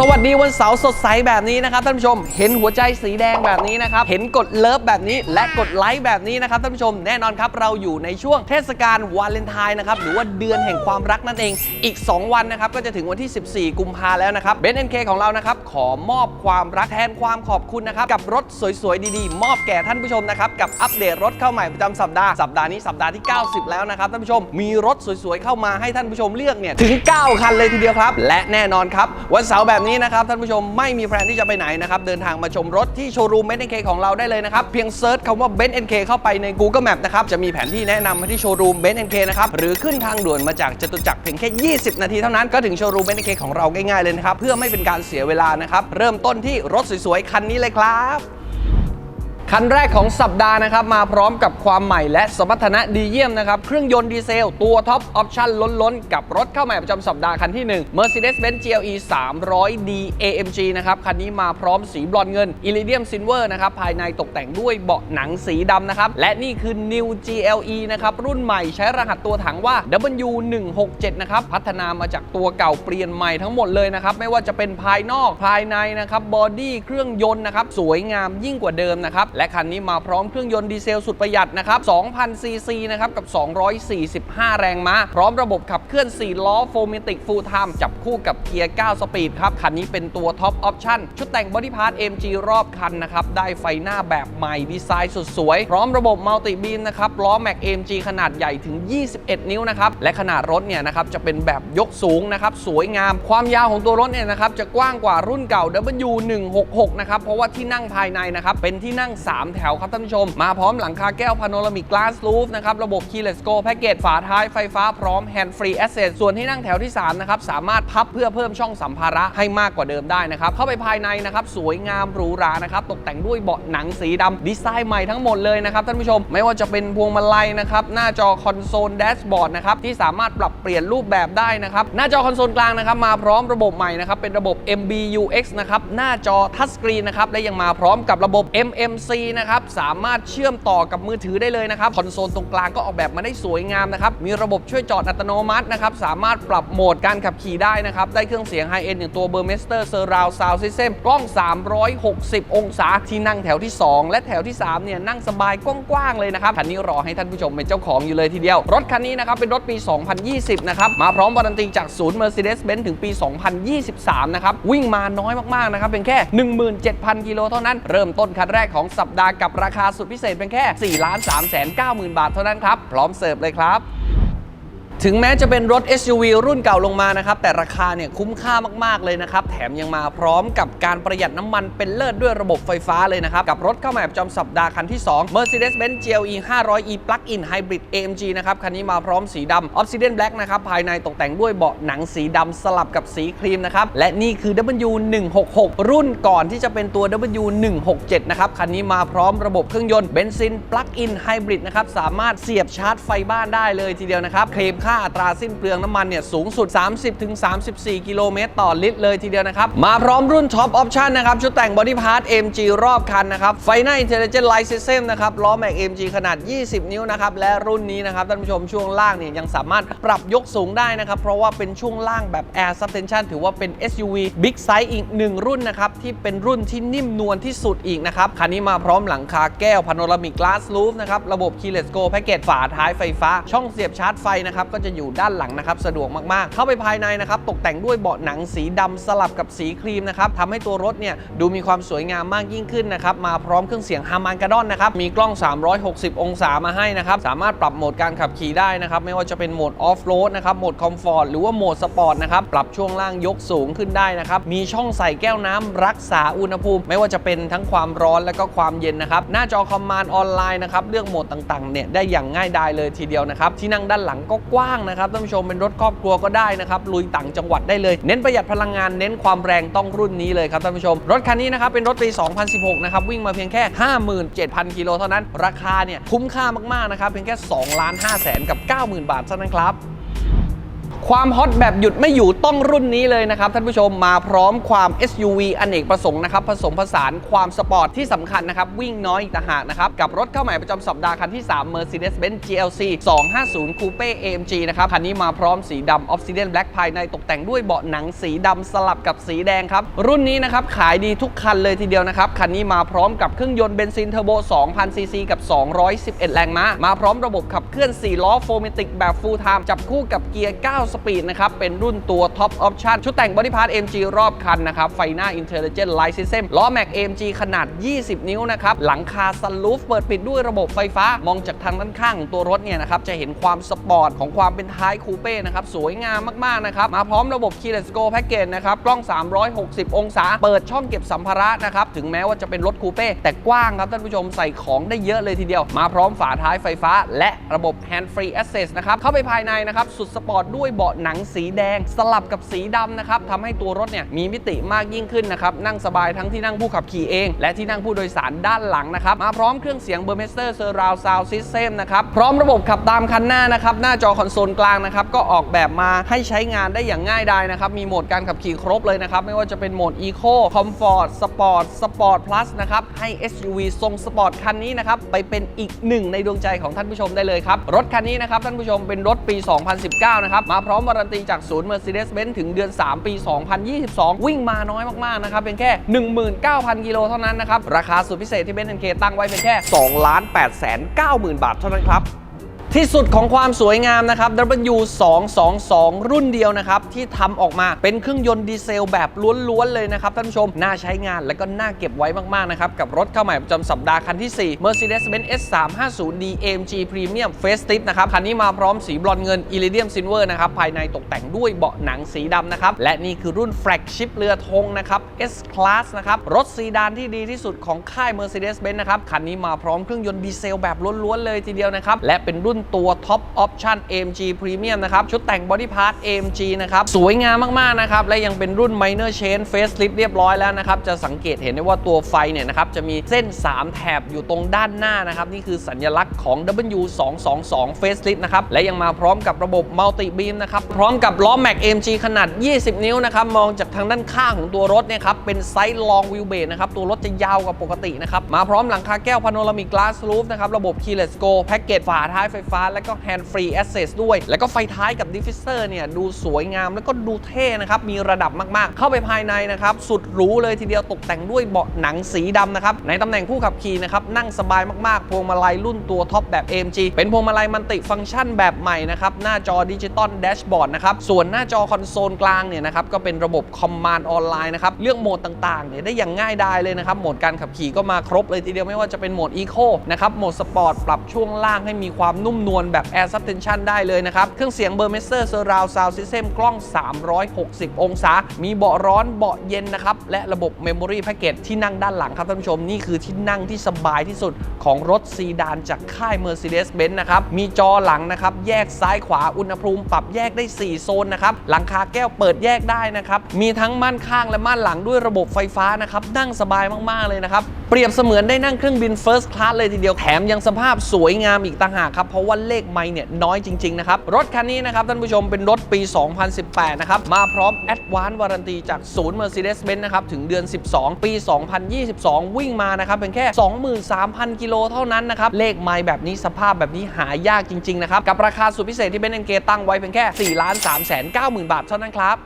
สวัสดีวันเสาร์สดใสแบบนี้นะครับท่านผู้ชม เห็นหัวใจสีแดงแบบนี้นะครับ เห็นกดเลิฟแบบนี้และกดไลค์แบบนี้นะครับท่านผู้ชมแน่นอนครับเราอยู่ในช่วงเทศกาลวาเลนไทน์นะครับหรือว่าเดือนแห่งความรักนั่นเองอีก 2 วันนะครับก็จะถึงวันที่ 14 กุมภาแล้วนะครับเบนเอ็นเคของเรานะครับขอมอบความรักแทนความขอบคุณนะครับกับรถสวยๆดีๆ มอบแก่ท่านผู้ชมนะครับกับอัปเดตรถเข้าใหม่ประจำสัปดาห์สัปดาห์นี้สัปดาห์ที่ 90 แล้วนะครับท่านผู้ชมมีรถสวยๆเข้ามาให้ท่านผู้ชมเลือกเนี่ยถึง 9 คันเลยทีเดียวครับ และแน่นอนครับวันเสาร์แบบนี้นะครับท่านผู้ชมไม่มีแพลนที่จะไปไหนนะครับเดินทางมาชมรถที่โชว์รูมเบนซ์เอ็นเคของเราได้เลยนะครับเพียงเซิร์ชคำว่าเบนซ์เอ็นเคเข้าไปใน Google Map นะครับจะมีแผนที่แนะนำมาที่โชว์รูมเบนซ์เอ็นเคนะครับหรือขึ้นทางด่วนมาจากจตุจักรเพียงแค่ 20 นาทีเท่านั้นก็ถึงโชว์รูมเบนซ์เอ็นเคของเราง่ายๆเลยนะครับเพื่อไม่เป็นการเสียเวลานะครับเริ่มต้นที่รถสวยๆคันนี้เลยครับ คันแรกของสัปดาห์นะครับ มาพร้อมกับความใหม่และสมรรถนะดีเยี่ยมนะครับ เครื่องยนต์ดีเซล ตัวท็อปออปชั่นล้นๆ กับรถเข้าใหม่ประจำสัปดาห์คันที่ 1 Mercedes-Benz GLE 300D AMG นะครับ คันนี้มาพร้อมสีบรอนเงิน Iridium Silver นะครับ ภายในตกแต่งด้วยเบาะหนังสีดำนะครับ และนี่คือ New GLE นะครับ รุ่นใหม่ใช้รหัสตัวถังว่า W167 นะครับ พัฒนามาจากตัวเก่าเปลี่ยนใหม่ทั้งหมดเลยนะครับ ไม่ว่าจะเป็นภายนอกภายในนะครับบอดี้เครื่องยนต์นะครับสวยงามยิ่งกว่าเดิมนะครับและคันนี้มาพร้อมเครื่องยนต์ดีเซลสุดประหยัดนะครับ2,000ซีซีนะครับกับ 245 แรงม้า พร้อมระบบขับเคลื่อน 4 ล้อโฟมิติกฟูลไทม์จับคู่กับเกียร์9สปีดครับ คันนี้เป็นตัวท็อปออปชั่นชุดแต่งบอดี้พาร์ท MG รอบคันนะครับ ได้ไฟหน้าแบบใหม่ดีไซน์สุดสวย พร้อมระบบมัลติบีมนะครับล้อแม็ก AMG ขนาดใหญ่ถึง 21 นิ้วนะครับ และขนาดรถเนี่ยนะครับจะเป็นแบบยกสูงนะครับสวยงาม ความยาวของตัวรถเนี่ยนะครับจะกว้างกว่ารุ่นเก่า W166 นะครับเพราะว่าที่นั่งภายในนะครับเป็นที่นั่ง3 แถวครับท่านผู้ชม มาพร้อมหลังคาแก้วพาโนรามิก Glass Roof นะครับ ระบบ Keyless Go Package ฝาท้ายไฟฟ้าพร้อม Hand Free Access ส่วนที่นั่งแถวที่ 3 นะครับ สามารถพับเพื่อเพิ่มช่องสัมภาระให้มากกว่าเดิมได้นะครับ เข้าไปภายในนะครับ สวยงามหรูหรานะครับ ตกแต่งด้วยเบาะหนังสีดำดีไซน์ใหม่ทั้งหมดเลยนะครับท่านผู้ชมไม่ว่าจะเป็นพวงมาลัยนะครับหน้าจอคอนโซลแดชบอร์ดนะครับที่สามารถปรับเปลี่ยนรูปแบบได้นะครับหน้าจอคอนโซลกลางนะครับมาพร้อมระบบใหม่นะครับเป็นระบบ MBUX นะครับหน้าจอทัชสกรีนนะครับและยังมาพร้อมกับระบบ MMC นะครับสามารถเชื่อมต่อกับมือถือได้เลยนะครับคอนโซลตรงกลางก็ออกแบบมาได้สวยงามนะครับมีระบบช่วยจอดอัตโนมัตินะครับสามารถปรับโหมดการขับขี่ได้นะครับได้เครื่องเสียงไฮเอ็นอย่างตัว Burmester Surround Sound System กล้อง 360 องศาที่นั่งแถวที่ 2 และแถวที่3เนี่ยนั่งสบายกว้างๆเลยนะครับคันนี้รอให้ท่านผู้ชมเป็นเจ้าของอยู่เลยทีเดียว รถคันนี้นะครับเป็นรถปี 2020 นะครับมาพร้อมวารันตีจากศูนย์ Mercedes-Benz ถึงปี 2023 นะครับวิ่งมาน้อยมากๆนะครับเป็นแค่ 17,000 กิโลเท่านั้นเริ่มต้นคันแรกของสัปดาห์กับราคาสุดพิเศษเป็นแค่ 4 3 9 0 0 0 0 บาทเท่านั้นครับ พร้อมเสิร์ฟเลยครับ ถึงแม้จะเป็นรถ SUV รุ่นเก่าลงมานะครับ แต่ราคาเนี่ยคุ้มค่ามาก ๆ เลยนะครับ แถมยังมาพร้อมกับการประหยัดน้ำมันเป็นเลิศด้วยระบบไฟฟ้าเลยนะครับ กับรถเข้ามาประจำสัปดาห์คันที่ 2 Mercedes-Benz GLE 500e Plug-in Hybrid AMG นะครับ คันนี้มาพร้อมสีดำ Obsidian Black นะครับ ภายในตกแต่งด้วยเบาะหนังสีดำสลับกับสีครีมนะครับ และนี่คือ W166 รุ่นก่อนที่จะเป็นตัว W167 นะครับ คันนี้มาพร้อมระบบเครื่องยนต์เบนซิน Plug-in Hybrid นะครับ สามารถเสียบชาร์จไฟบ้านได้เลยทีเดียวนะครับ เคลมค่าอัตราสิ้นเปลืองน้ำมันเนี่ยสูงสุด 30-34 กิโลเมตรต่อลิตรเลยทีเดียวนะครับ มาพร้อมรุ่นท็อปออปชันนะครับ ชุดแต่งบอดี้พาร์ท MG รอบคันนะครับไฟหน้า Intelligent Light System นะครับล้อแม็ก MG ขนาด 20 นิ้วนะครับ และรุ่นนี้นะครับท่านผู้ชมช่วงล่างเนี่ยยังสามารถปรับยกสูงได้นะครับ เพราะว่าเป็นช่วงล่างแบบ Air Suspension ถือว่าเป็น SUV Big Size อีกหนึ่งรุ่นนะครับที่เป็นรุ่นที่นิ่มนวลที่สุดอีกนะครับคันนี้มาพร้อมหลังคาแก้ว Panoramic Glass Roof นะครับระบบ Keyless Go Package ฝาท้ายไฟฟ้า ช่องเสียบชาร์จไฟนะครับก็จะอยู่ด้านหลังนะครับสะดวกมากๆ เข้าไปภายในนะครับตกแต่งด้วยเบาะหนังสีดำสลับกับสีครีมนะครับทำให้ตัวรถเนี่ยดูมีความสวยงามมากยิ่งขึ้นนะครับมาพร้อมเครื่องเสียงฮาร์มันกาดอนนะครับมีกล้อง 360 องศามาให้นะครับสามารถปรับโหมดการขับขี่ได้นะครับไม่ว่าจะเป็นโหมดออฟโรดนะครับโหมดคอมฟอร์ตหรือว่าโหมดสปอร์ตนะครับปรับช่วงล่างยกสูงขึ้นได้นะครับมีช่องใส่แก้วน้ำรักษาอุณหภูมิ ไม่ว่าจะเป็นทั้งความร้อนและก็ความเย็นนะครับหน้าจอคอมมานด์ออนไลน์นะครับเลือกโหมดต่างๆเนี่ยได้อย่างง่ายดายเลยทีเดียวนะครับที่นั่งด้านหลังก็กว้างนะครับท่านผู้ชมเป็นรถครอบครัวก็ได้นะครับลุยต่างจังหวัดได้เลย เน้นประหยัดพลังงานเน้นความแรงต้องรุ่นนี้เลยครับท่านผู้ชม รถคันนี้นะครับเป็นรถปี 2016 นะครับวิ่งมาเพียงแค่ 57,000 กิโลเท่านั้น ราคาเนี่ยคุ้มค่ามากๆนะครับเพียงแค่2ล้าน5แสนกับ 90,000 บาทเท่านั้นครับ ความฮอตแบบหยุดไม่อยู่ต้องรุ่นนี้เลยนะครับท่านผู้ชมมาพร้อมความ SUV อเนกประสงค์นะครับผสมผสานความสปอร์ตที่สำคัญนะครับ วิ่งน้อยอีกต่างหากนะครับ กับรถเข้าใหม่ประจำสัปดาห์คันที่ 3 Mercedes-Benz GLC 250 Coupe AMG นะครับ คันนี้มาพร้อมสีดำ Obsidian Black ภายในตกแต่งด้วยเบาะหนังสีดำสลับกับสีแดงครับ รุ่นนี้นะครับขายดีทุกคันเลยทีเดียวนะครับ คันนี้มาพร้อมกับเครื่องยนต์เบนซินเทอร์โบ2,000ซีซีกับ 211 แรงม้ามาพร้อมระบบขับเคลื่อน4ล้อโฟมิติกแบบ Full Time จับคู่กับเกียร์9สปีดนะครับ เป็นรุ่นตัว Top Option ชุดแต่งบอดี้พาร์ท AMG รอบคันนะครับ ไฟหน้า Intelligent Light System ล้อแม็ก AMG ขนาด 20 นิ้วนะครับ หลังคาซันลูฟเปิดปิดด้วยระบบไฟฟ้ามองจากทางด้านข้างของตัวรถเนี่ยนะครับ จะเห็นความสปอร์ตของความเป็นท้ายคูเป้นะครับ สวยงามมาก ๆ นะครับ มาพร้อมระบบ Keyless Go Package นะครับ กล้อง 360 องศา เปิดช่องเก็บสัมภาระนะครับ ถึงแม้ว่าจะเป็นรถคูเป้แต่กว้างครับท่านผู้ชมใส่ของได้เยอะเลยทีเดียว มาพร้อมฝาท้ายไฟฟ้า และระบบ Hand Free Access นะครับเข้าไปภายในนะครับสุดสปอร์ตด้วยเบาะหนังสีแดงสลับกับสีดำนะครับทำให้ตัวรถเนี่ยมีมิติมากยิ่งขึ้นนะครับนั่งสบายทั้งที่นั่งผู้ขับขี่เอง และที่นั่งผู้โดยสารด้านหลังนะครับมาพร้อมเครื่องเสียง Burmester Surround Sound System นะครับพร้อมระบบขับตามคันหน้านะครับหน้าจอคอนโซลกลางนะครับก็ออกแบบมาให้ใช้งานได้อย่างง่ายดายนะครับมีโหมดการขับขี่ครบเลยนะครับไม่ว่าจะเป็นโหมด Eco Comfort Sport Sport Plus นะครับให้ SUV ทรงสปอร์ตคันนี้นะครับไปเป็นอีกหนึ่งในดวงใจของท่านผู้ชมได้เลยครับรถคันนี้นะครับท่านผู้ชมเป็นรถปี 2019 นะครับมาพร้อมวารันตีจากศูนย์ Mercedes-Benz ถึงเดือน 3 ปี 2022 วิ่งมาน้อยมาก ๆ นะครับ เป็นแค่ 19,000 กิโลเท่านั้นนะครับ ราคาสุดพิเศษที่เบนซ์เคตั้งไว้เป็นแค่ 2,890,000 บาทเท่านั้นครับ ที่สุดของความสวยงามนะครับ W222 รุ่นเดียวนะครับ ที่ทำออกมาเป็นเครื่องยนต์ดีเซลแบบล้วนๆเลยนะครับท่านผู้ชม น่าใช้งานและก็น่าเก็บไว้มาก ๆ นะครับ กับรถเข้าใหม่ประจำสัปดาห์คันที่ 4 Mercedes-Benz S350D AMG Premium Facelift นะครับ คันนี้มาพร้อมสีบรอนเงิน Iridium Silver นะครับ ภายในตกแต่งด้วยเบาะหนังสีดำนะครับ และนี่คือรุ่นแฟลกชิพเรือธงนะครับ S Class นะครับรถซีดานที่ดีที่สุดของค่าย Mercedes-Benz นะครับคันนี้มาพร้อมเครื่องยนต์ดีเซลแบบล้วนๆเลยทีเดียวนะครับและเป็นรุ่นตัว Top Option AMG Premium นะครับ ชุดแต่ง Body Part AMG นะครับ สวยงามมาก ๆ นะครับ และยังเป็นรุ่น Minor Change Facelift เรียบร้อยแล้วนะครับ จะสังเกตเห็นได้ว่าตัวไฟเนี่ยนะครับ จะมีเส้น 3 แถบอยู่ตรงด้านหน้านะครับ นี่คือสัญลักษณ์ของ W222 Facelift นะครับ และยังมาพร้อมกับระบบ Multi Beam นะครับ พร้อมกับล้อ Mac AMG ขนาด 20 นิ้วนะครับ มองจากทางด้านข้างของตัวรถเนี่ยครับเป็นไซส์ Long Wheelbase นะครับตัวรถจะยาวกว่าปกตินะครับมาพร้อมหลังคาแก้ว Panoramic Glass Roof นะครับระบบ Keyless Go แพ็กเกจฝาท้ายไฟฟ้าและก็ Hand Free Access ด้วย แล้วก็ไฟท้ายกับ Diffuser เนี่ย ดูสวยงามแล้วก็ดูเท่นะครับ มีระดับมากๆ เข้าไปภายในนะครับ สุดหรูเลยทีเดียวตกแต่งด้วยเบาะหนังสีดำนะครับ ในตำแหน่งผู้ขับขี่นะครับ นั่งสบายมากๆ พวงมาลัยรุ่นตัวท็อปแบบ AMG เป็นพวงมาลัยมันติฟังก์ชันแบบใหม่นะครับ หน้าจอดิจิตอลแดชบอร์ดนะครับ ส่วนหน้าจอคอนโซลกลางเนี่ยนะครับก็เป็นระบบคอมมานด์ออนไลน์นะครับเลือกโหมดต่างๆเนี่ยได้อย่างง่ายดายเลยนะครับโหมดการขับขี่ก็มาครบเลยทีเดียวไม่ว่าจะเป็นโหมด Eco นะครับโหมดสปอร์ตปรับช่วงล่างให้มีความนุ่มนวลแบบ Air Suspension ได้เลยนะครับ เครื่องเสียง Burmester Surround Sound System กล้อง 360 องศา มีเบาะร้อนเบาะเย็นนะครับ และระบบ Memory Package ที่นั่งด้านหลังครับท่านผู้ชม นี่คือที่นั่งที่สบายที่สุดของรถซีดานจากค่าย Mercedes-Benz นะครับ มีจอหลังนะครับ แยกซ้ายขวาอุณหภูมิปรับแยกได้ 4 โซนนะครับ หลังคาแก้วเปิดแยกได้นะครับ มีทั้งม่านข้างและม่านหลังด้วยระบบไฟฟ้านะครับ นั่งสบายมากๆเลยนะครับ เปรียบเสมือนได้นั่งเครื่องบิน First Class เลยทีเดียว แถมยังสภาพสวยงามอีกต่างหากครับ เพราะว่าเลขไมล์เนี่ยน้อยจริงๆนะครับรถคันนี้นะครับท่านผู้ชมเป็นรถปี 2018 นะครับมาพร้อม Advance Warranty จากศูนย์ Mercedes-Benz นะครับถึงเดือน 12 ปี 2022 วิ่งมานะครับเป็นแค่ 23,000 กิโลเท่านั้นนะครับเลขไมล์แบบนี้สภาพแบบนี้หายากจริงๆนะครับกับราคาสุดพิเศษที่เบนซ์เกตั้งไว้เพียงแค่4 3 9 0 0 0 0 บาทเท่านั้นครับ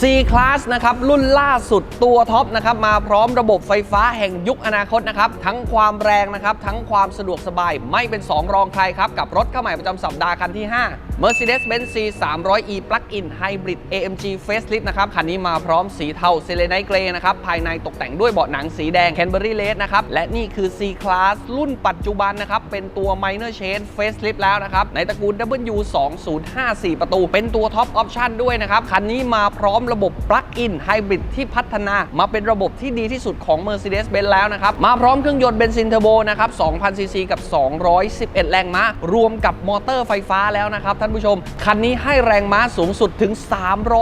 C Class นะครับรุ่นล่าสุดตัวท็อปนะครับมาพร้อมระบบไฟฟ้าแห่งยุคอนาคตนะครับทั้งความแรงนะครับทั้งความสะดวกสบายไม่เป็น 2 รองใครครับกับรถเข้าใหม่ประจำสัปดาห์คันที่ 5 Mercedes-Benz C 300e Plug-in Hybrid AMG Facelift นะครับ คันนี้มาพร้อมสีเทาเซเลไนเกรนะครับ ภายในตกแต่งด้วยเบาะหนังสีแดง Canberry Red นะครับ และนี่คือ C Class รุ่นปัจจุบันนะครับ เป็นตัว Minor Change Facelift แล้วนะครับ ในตระกูล W2054 ประตู เป็นตัวท็อปออปชันด้วยนะครับ คันนี้มาพร้อมระบบ Plug-in Hybrid ที่พัฒนามาเป็นระบบที่ดีที่สุดของ Mercedes-Benz แล้วนะครับ มาพร้อมเครื่องยนต์เบนซินเทอร์โบนะครับ 2,000ซีซีกับ 211 แรงม้ารวมกับมอเตอร์ไฟฟ้าแล้วนะครับท่านผู้ชม คันนี้ให้แรงม้าสูงสุดถึง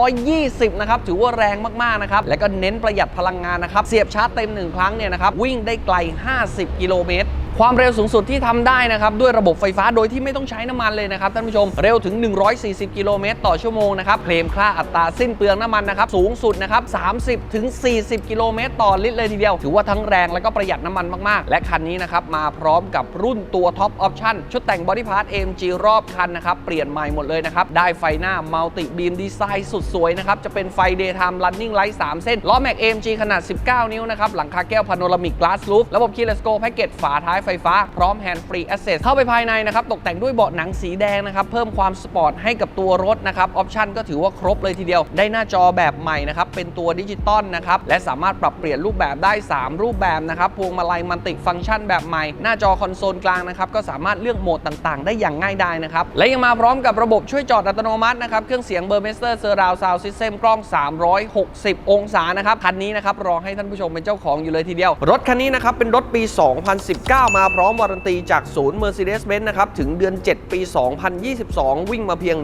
320 นะครับ ถือว่าแรงมาก ๆ นะครับ และก็เน้นประหยัดพลังงานนะครับ เสียบชาร์จเต็ม 1 ครั้งเนี่ยนะครับ วิ่งได้ไกล 50 กิโลเมตรความเร็วสูงสุดที่ทำได้นะครับด้วยระบบไฟฟ้าโดยที่ไม่ต้องใช้น้ำมันเลยนะครับท่านผู้ชมเร็วถึง 140 กิโลเมตรต่อชั่วโมงนะครับเคลมค่าอัตราสิ้นเปลืองน้ำมันนะครับสูงสุดนะครับ30ถึง40 กิโลเมตรต่อลิตรเลยทีเดียว ถือว่าทั้งแรงและก็ประหยัดน้ำมันมากๆ และคันนี้นะครับมาพร้อมกับรุ่นตัวท็อปออปชั่นชุดแต่งบอดี้พาร์ท AMG รอบคันนะครับเปลี่ยนใหม่หมดเลยนะครับได้ไฟหน้ามัลติบีมดีไซน์สุดสวยนะครับจะเป็นไฟ Daytime Running Light 3เส้นล้อแม็ก AMG ขนาด 19 นิ้วนะครับหลังคาแก้วพาโนรามิกกลาสลูฟระบบ Keyless Go แพ็กเกจฝาท้ายไฟฟ้า พร้อม Hand Free Access เข้าไปภายในนะครับ ตกแต่งด้วยเบาะหนังสีแดงนะครับ เพิ่มความสปอร์ตให้กับตัวรถนะครับ ออปชันก็ถือว่าครบเลยทีเดียว ได้หน้าจอแบบใหม่นะครับ เป็นตัวดิจิตอลนะครับ และสามารถปรับเปลี่ยนรูปแบบได้ 3 รูปแบบนะครับ พวงมาลัยมันติฟังก์ชันแบบใหม่ หน้าจอคอนโซลกลางนะครับ ก็สามารถเลือกโหมดต่างๆ ได้อย่างง่ายดายนะครับ และยังมาพร้อมกับระบบช่วยจอดอัตโนมัตินะครับ เครื่องเสียงเบอร์เมสเตอร์เซอร์ราวซาวซิสเต็มกล้อง 360 องศานะครับ คันนี้นะครับรอให้ท่านผู้ชมเป็นเจ้าของอยู่เลยทีเดียว รถคันนี้นะครับเป็นรถปี 2019มาพร้อมวารันตีจากศูนย์ Mercedes-Benz นะครับ ถึงเดือน 7 ปี 2022 วิ่งมาเพียง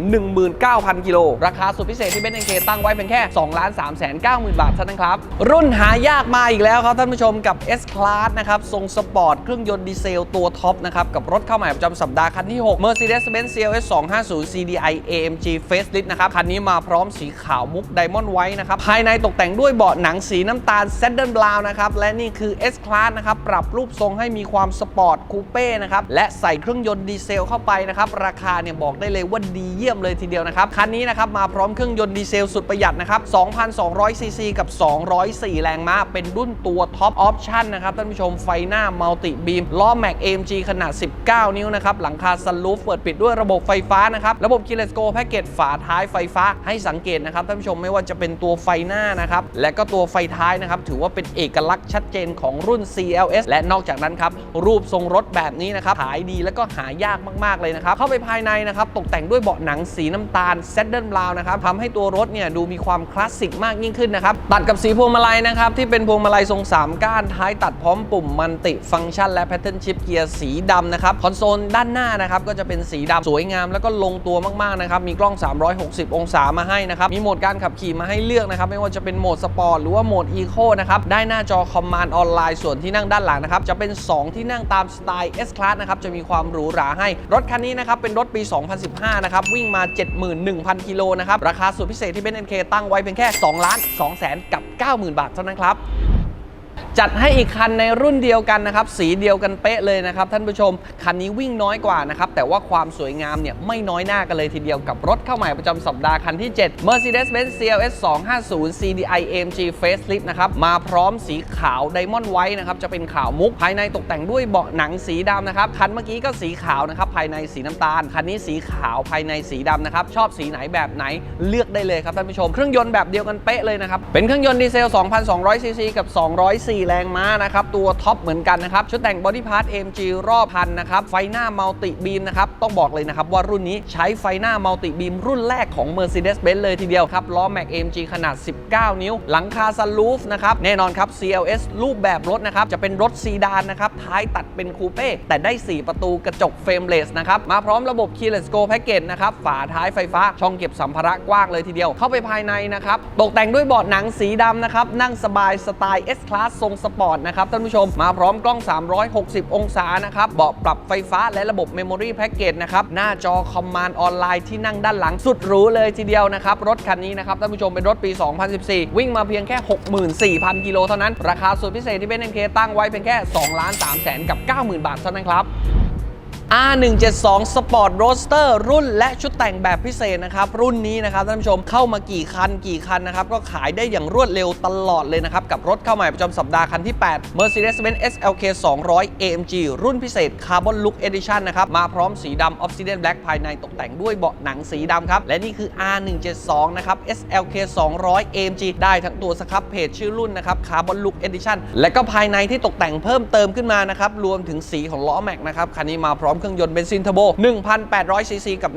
19,000 กิโลราคาสุดพิเศษที่เบนซ์เตั้งไว้เป็นแค่2 3 9 0 0 0 0 บาทเท่านั้นครับ รุ่นหายากมาอีกแล้วครับท่านผู้ชมกับ S Class นะครับ ทรงสปอร์ต เครื่องยนต์ดีเซลตัวท็อปนะครับ กับรถเข้าใหม่ประจำสัปดาห์คันที่ 6 Mercedes-Benz CLS 250 CDI AMG Facelift นะครับ คันนี้มาพร้อมสีขาวมุกไดมอนด์ไว้นะครับ ภายในตกแต่งด้วยเบาะหนังสีน้ำตาล Saddle Brown นะครับ และนี่คือ S Class นะครับ ปรับรูปทรงให้มีความสปอร์ตคูเป้นะครับ และใส่เครื่องยนต์ดีเซลเข้าไปนะครับ ราคาเนี่ยบอกได้เลยว่าดีเยี่ยมเลยทีเดียวนะครับ คันนี้นะครับมาพร้อมเครื่องยนต์ดีเซลสุดประหยัดนะครับ 2,200 ซีซีกับ 204 แรงม้า เป็นรุ่นตัวท็อปออปชั่นนะครับ ท่านผู้ชมไฟหน้ามัลติบีมล้อแม็ก AMG ขนาด 19 นิ้วนะครับ หลังคาซันรูฟเปิดปิดด้วยระบบไฟฟ้านะครับ ระบบ Keyless Go แพ็กเกจฝาท้ายไฟฟ้าให้สังเกตนะครับท่านผู้ชมไม่ว่าจะเป็นตัวไฟหน้านะครับและก็ตัวไฟท้ายนะครับถือว่าเป็นเอกลักษณ์ชัดเจนของรุ่น CLS และนอกจากนั้นครับรูปทรงรถแบบนี้นะครับขายดีแล้วก็หายากมากๆเลยนะครับ เข้าไปภายในนะครับตกแต่งด้วยเบาะหนังสีน้ำตาล Saddle Brown นะครับทำให้ตัวรถเนี่ยดูมีความคลาสสิกมากยิ่งขึ้นนะครับตัดกับสีพวงมาลัยนะครับที่เป็นพวงมาลัยทรง 3 ก้านท้ายตัดพร้อมปุ่มมันติฟังก์ชันและแพทเทิร์นชิปเกียร์สีดำนะครับคอนโซลด้านหน้านะครับก็จะเป็นสีดำสวยงามแล้วก็ลงตัวมากๆนะครับมีกล้อง 360 องศามาให้นะครับมีโหมดการขับขี่มาให้เลือกนะครับไม่ว่าจะเป็นโหมดสปอร์ตหรือว่าโหมดอีโคนะครับได้หน้าจอคอมมานด์ออนไลน์ส่วนที่นั่งด้านหลังนะครับจะเป็น 2 ที่นั่งตามสไตล์ S Class นะครับจะมีความหรูหราให้ รถคันนี้นะครับเป็นรถปี 2015 นะครับวิ่งมา 71,000 กิโลนะครับราคาสุดพิเศษที่เบนซ์เคตั้งไว้เพียงแค่ 2 ล้าน2แสนกับ 90,000 บาทเท่านั้นครับ จัดให้อีกคันในรุ่นเดียวกันนะครับ สีเดียวกันเป๊ะเลยนะครับ ท่านผู้ชม คันนี้วิ่งน้อยกว่านะครับ แต่ว่าความสวยงามเนี่ยไม่น้อยหน้ากันเลยทีเดียวกับรถเข้าใหม่ประจำสัปดาห์คันที่ 7 Mercedes-Benz CLS 250 CDI AMG Facelift นะครับ มาพร้อมสีขาวไดมอนด์ไวท์นะครับ จะเป็นขาวมุก ภายในตกแต่งด้วยเบาะหนังสีดำนะครับ คันเมื่อกี้ก็สีขาวนะครับ ภายในสีน้ำตาล คันนี้สีขาวภายในสีดำนะครับ ชอบสีไหนแบบไหนเลือกได้เลยครับท่านผู้ชม เครื่องยนต์แบบเดียวกันเป๊ะเลยนะครับ เป็นเครื่องยนต์ดีเซล 2,200ซีซีกับ204แรงม้านะครับ ตัวท็อปเหมือนกันนะครับ ชุดแต่งบอดี้พาร์ท AMG รอบพันนะครับ ไฟหน้ามัลติบีมนะครับ ต้องบอกเลยนะครับว่ารุ่นนี้ใช้ไฟหน้ามัลติบีมรุ่นแรกของ Mercedes-Benz เลยทีเดียวครับ ล้อแม็ก AMG ขนาด 19 นิ้ว หลังคาซันรูฟนะครับ แน่นอนครับ CLS รูปแบบรถนะครับ จะเป็นรถซีดานนะครับ ท้ายตัดเป็นคูเป้ แต่ได้ 4 ประตูกระจกเฟรมเลสนะครับ มาพร้อมระบบ Keyless Go Package นะครับ ฝาท้ายไฟฟ้า ช่องเก็บสัมภาระกว้างเลยทีเดียว เข้าไปภายในนะครับ ตกแต่งด้วยเบาะหนังสีดำนะครับ นั่งสบายสไตล์ S Class ทรงสปอร์ตนะครับท่านผู้ชมมาพร้อมกล้อง 360 องศานะครับเบาะปรับไฟฟ้าและระบบเมมโมรี่แพ็กเกจนะครับหน้าจอคอมมานด์ออนไลน์ที่นั่งด้านหลังสุดหรูเลยทีเดียวนะครับรถคันนี้นะครับท่านผู้ชมเป็นรถปี 2014 วิ่งมาเพียงแค่ 64,000 กิโลเท่านั้น ราคาสุดพิเศษที่เบนเทนเคตั้งไว้เพียงแค่2ล้าน3แสนกับ 90,000 บาทเท่านั้นครับ R172 Sport Roadster รุ่นและชุดแต่งแบบพิเศษนะครับ รุ่นนี้นะครับท่านผู้ชมเข้ามากี่คันกี่คันนะครับ ก็ขายได้อย่างรวดเร็วตลอดเลยนะครับ กับรถเข้าใหม่ประจำสัปดาห์คันที่ 8 Mercedes-Benz SLK 200 AMG รุ่นพิเศษ Carbon Look Edition นะครับ มาพร้อมสีดำ Obsidian Black ภายในตกแต่งด้วยเบาะหนังสีดำครับ และนี่คือ R172 นะครับ SLK 200 AMG ได้ทั้งตัวสครับเพจชื่อรุ่นนะครับ Carbon Look Edition และก็ภายในที่ตกแต่งเพิ่มเติมขึ้นมานะครับรวมถึงสีของล้อแม็กนะครับคันนี้มาพร้อมมเครื่องยนต์เบนซินเทอร์โบ 1,800 ซีซีกับ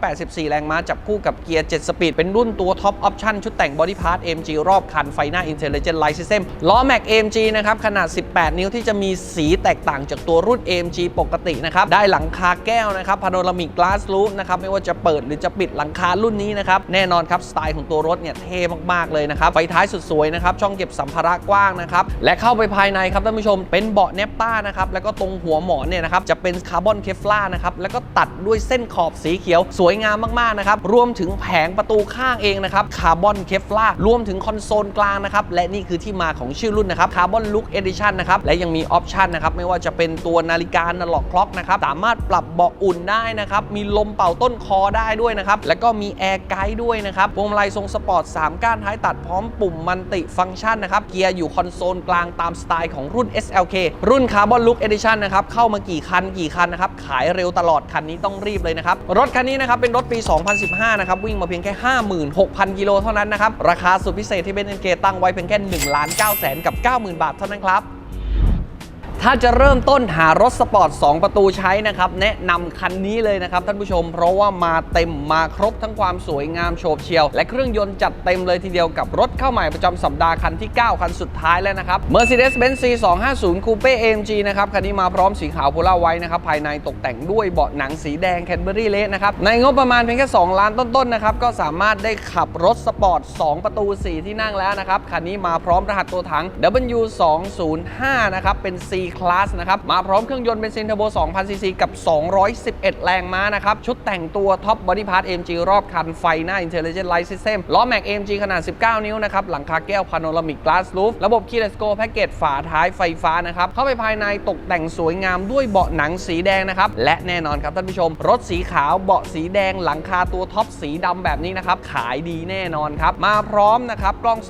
184 แรงม้าจับคู่กับเกียร์ 7 สปีด เป็นรุ่นตัวท็อปออปชั่นชุดแต่งบอดี้พาร์ท AMG รอบคันไฟหน้า Intelligent Light System ล้อแม็ก AMG นะครับ ขนาด 18 นิ้วที่จะมีสีแตกต่างจากตัวรุ่น AMG ปกตินะครับ ได้หลังคาแก้วนะครับพาโนรามิกกลาสลูฟนะครับไม่ว่าจะเปิดหรือจะปิดหลังคารุ่นนี้นะครับแน่นอนครับสไตล์ของตัวรถเนี่ยเท่มากๆเลยนะครับไฟท้ายสุดสวยนะครับช่องเก็บสัมภาระกว้างนะครับและเข้าไปภายในครับท่านผู้ชมเป็นเบาะเนปต้านะครับแล้วก็ตรงหัวหมอนเนี่ยนะครับจะเป็นคาร์บอนเคฟลานะครับแล้วก็ตัดด้วยเส้นขอบสีเขียว สวยงามมากๆนะครับรวมถึงแผงประตูข้างเองนะครับคาร์บอนเคฟลารวมถึงคอนโซลกลางนะครับและนี่คือที่มาของชื่อรุ่นนะครับคาร์บอนลุคเอดิชันนะครับและยังมีออปชันนะครับไม่ว่าจะเป็นตัวนาฬิกานาล็อกคล็อกนะครับสามารถปรับเบาะอุ่นได้นะครับมีลมเป่าต้นคอได้ด้วยนะครับแล้วก็มีแอร์ไกด์ด้วยนะครับพวงมาลัยทรงสปอร์ต3ก้านท้ายตัดพร้อมปุ่มมันติฟังก์ชันนะครับเกียร์อยู่คอนโซลกลางตามสไตล์ของรุ่น SLK รุ่น Carbon Look Edition นะครับเข้ามากี่คันกี่คันนะครับขายเร็วตลอดคันนี้ต้องรีบเลยนะครับ รถคันนี้นะครับเป็นรถปี 2015 นะครับ วิ่งมาเพียงแค่ 56,000 กิโลเท่านั้นนะครับ ราคาสุดพิเศษที่เบนซ์เกตั้งไว้เพียงแค่1ล้าน9แสนกับ 90,000 บาทเท่านั้นครับ ถ้าจะเริ่มต้นหารถสปอร์ต 2 ประตูใช้นะครับ แนะนำคันนี้เลยนะครับท่านผู้ชม เพราะว่ามาเต็มมาครบทั้งความสวยงามโฉบเฉียว และเครื่องยนต์จัดเต็มเลยทีเดียวกับรถเข้าใหม่ประจำสัปดาห์คันที่ 9 คันสุดท้ายแล้วนะครับ Mercedes-Benz C250 Coupe AMG นะครับ คันนี้มาพร้อมสีขาวโพล่าไว้นะครับ ภายในตกแต่งด้วยเบาะหนังสีแดงแคนเบอรี่เลสนะครับ ในงบประมาณเพียงแค่ 2 ล้านต้นๆนะครับก็สามารถได้ขับรถสปอร์ต 2 ประตู 4 ที่นั่งแล้วนะครับคันนี้มาพร้อมรหัสตัวถัง W205 นะครับเป็น C Class นะครับ มาพร้อมเครื่องยนต์เบนซินเทอร์โบ 2,000ซีซีกับ 211 แรงม้านะครับ ชุดแต่งตัวท็อปบอดี้พาร์ท AMG รอบคันไฟหน้า Intelligent Light System ล้อแม็ก AMG ขนาด 19 นิ้วนะครับ หลังคาแก้วพาโนรามิก Glass Roof ระบบ Keyless Go แพ็กเกจฝาท้ายไฟฟ้านะครับ เข้าไปภายในตกแต่งสวยงามด้วยเบาะหนังสีแดงนะครับ และแน่นอนครับท่านผู้ชม รถสีขาวเบาะสีแดงหลังคาตัวท็อปสีดำแบบนี้นะครับขายดีแน่นอนครับมาพร้อมนะครับกล้อง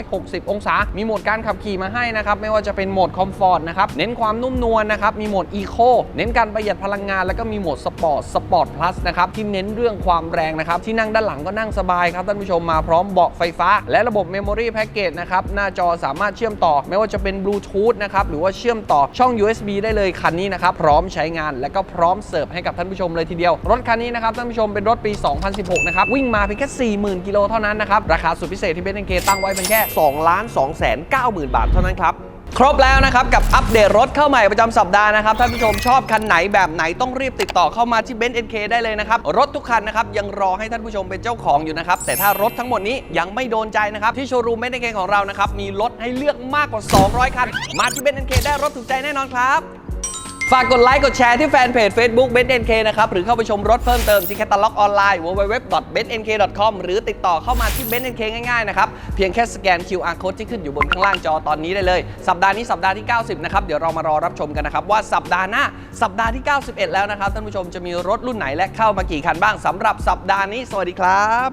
360 องศา มีโหมดการขับขี่มาให้นะครับไม่ว่าจะเป็นโหมดคอมฟอร์ตนะครับเน้นความนุ่มนวลนะครับ มีโหมดอีโคเน้นการประหยัดพลังงาน แล้วก็มีโหมดสปอร์ตสปอร์ตพลัสนะครับ ที่เน้นเรื่องความแรงนะครับ ที่นั่งด้านหลังก็นั่งสบายครับท่านผู้ชมมาพร้อมเบาะไฟฟ้า และระบบเมมโมรี่แพ็กเกจนะครับ หน้าจอสามารถเชื่อมต่อ ไม่ว่าจะเป็นบลูทูธนะครับ หรือว่าเชื่อมต่อช่อง USB ได้เลยคันนี้นะครับ พร้อมใช้งานและก็พร้อมเสิร์ฟให้กับท่านผู้ชมเลยทีเดียว รถคันนี้นะครับท่านผู้ชมเป็นรถปี 2016 นะครับ วิ่งมาเพียงแค่ 40,000 กิโลเท่านั้นนะครับ ราคาสุดพิเศษที่เบนเคตั้งไว้เพียงแค่2ล้าน2แสน90,000 บาทเท่านั้นครับ ครบแล้วนะครับกับอัปเดตรถเข้าใหม่ประจำสัปดาห์นะครับท่านผู้ชมชอบคันไหนแบบไหนต้องรีบติดต่อเข้ามาที่เบนซ์เอ็นเคได้เลยนะครับ รถทุกคันนะครับยังรอให้ท่านผู้ชมเป็นเจ้าของอยู่นะครับ แต่ถ้ารถทั้งหมดนี้ยังไม่โดนใจนะครับ ที่โชว์รูมเบนซ์เอ็นเคของเรานะครับ มีรถให้เลือกมากกว่า 200 คัน มาที่เบนซ์เอ็นเคได้รถถูกใจแน่นอนครับ ฝากกดไลค์กดแชร์ที่แฟนเพจ Facebook b e t n k นะครับ หรือเข้าไปชมรถเพิ่มเติมที่แคตตาล็อกออนไลน์ www.betnk.com หรือติดต่อเข้ามาที่ b e t n k ง่ายๆ นะครับ เพียงแค่สแกน QR code ที่ขึ้นอยู่บนข้างล่างจอตอนนี้ได้เลย สัปดาห์นี้สัปดาห์ที่ 90 นะครับ เดี๋ยวเรามารอรับชมกันนะครับ ว่าสัปดาห์หน้าสัปดาห์ที่ 91 แล้วนะครับท่านผู้ชมจะมีรถรุ่นไหนและเข้ามากี่คันบ้างสำหรับสัปดาห์นี้ สวัสดีครับ